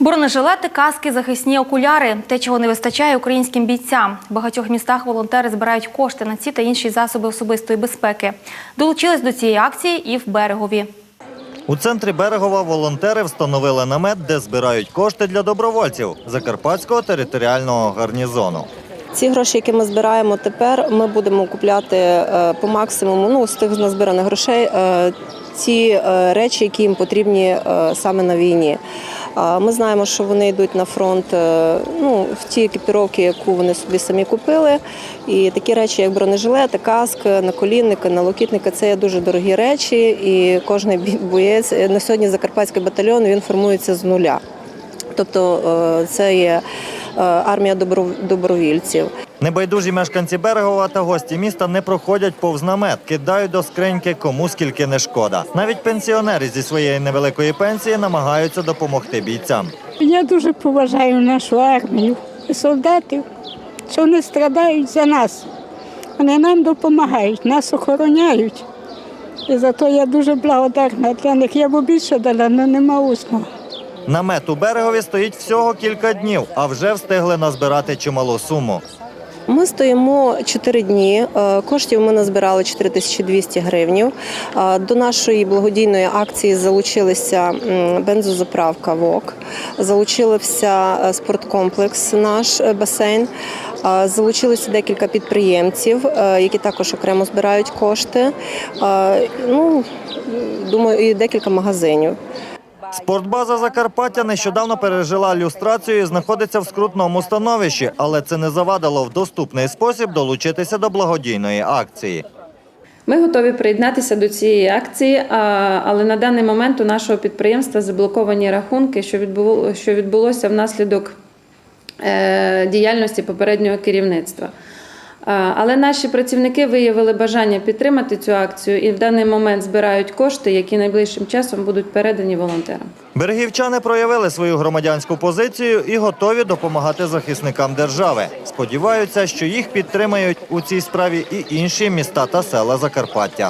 Бронежилети, каски, захисні окуляри те, чого не вистачає українським бійцям. В багатьох містах волонтери збирають кошти на ці та інші засоби особистої безпеки. Долучились до цієї акції і в берегові. У центрі Берегова волонтери встановили намет, де збирають кошти для добровольців Закарпатського територіального гарнізону. Ці гроші, які ми збираємо тепер, ми будемо купляти е, по максимуму ну, з тих назбираних грошей е, ті е, речі, які їм потрібні саме на війні. Ми знаємо, що вони йдуть на фронт е, ну, в ті екіпіровки, яку вони собі самі купили. І такі речі, як бронежилети, каск, наколінники, налокітники це є дуже дорогі речі. І кожен боєць е, на сьогодні Закарпатський батальйон він формується з нуля. Тобто е, це є армія добро- добровільців. Небайдужі мешканці Берегова та гості міста не проходять повз намет, кидають до скриньки кому скільки не шкода. Навіть пенсіонери зі своєї невеликої пенсії намагаються допомогти бійцям. Я дуже поважаю нашу армію і солдатів, що вони страдають за нас. Вони нам допомагають, нас охороняють. І за то я дуже благодарна для них. Я б більше дала, але нема усного. Намет у берегові стоїть всього кілька днів, а вже встигли назбирати чималу суму. Ми стоїмо 4 дні. Е, Коштів ми назбирали 4200 гривнів. Е, До нашої благодійної акції залучилися бензозаправка ВОК, залучився е, спорткомплекс, наш басейн. Залучилося декілька підприємців, які також окремо збирають кошти. Ну, думаю, і декілька магазинів. Спортбаза Закарпаття нещодавно пережила люстрацію і знаходиться в скрутному становищі, але це не завадило в доступний спосіб долучитися до благодійної акції. Ми готові приєднатися до цієї акції, але на даний момент у нашого підприємства заблоковані рахунки, що відбуло- відбулося внаслідок е, діяльності попереднього керівництва. Але наші працівники виявили бажання підтримати цю акцію і в даний момент збирають кошти, які найближчим часом будуть передані волонтерам. Берегівчани проявили свою громадянську позицію і готові допомагати захисникам держави. Сподіваються, що їх підтримають у цій справі і інші міста та села Закарпаття.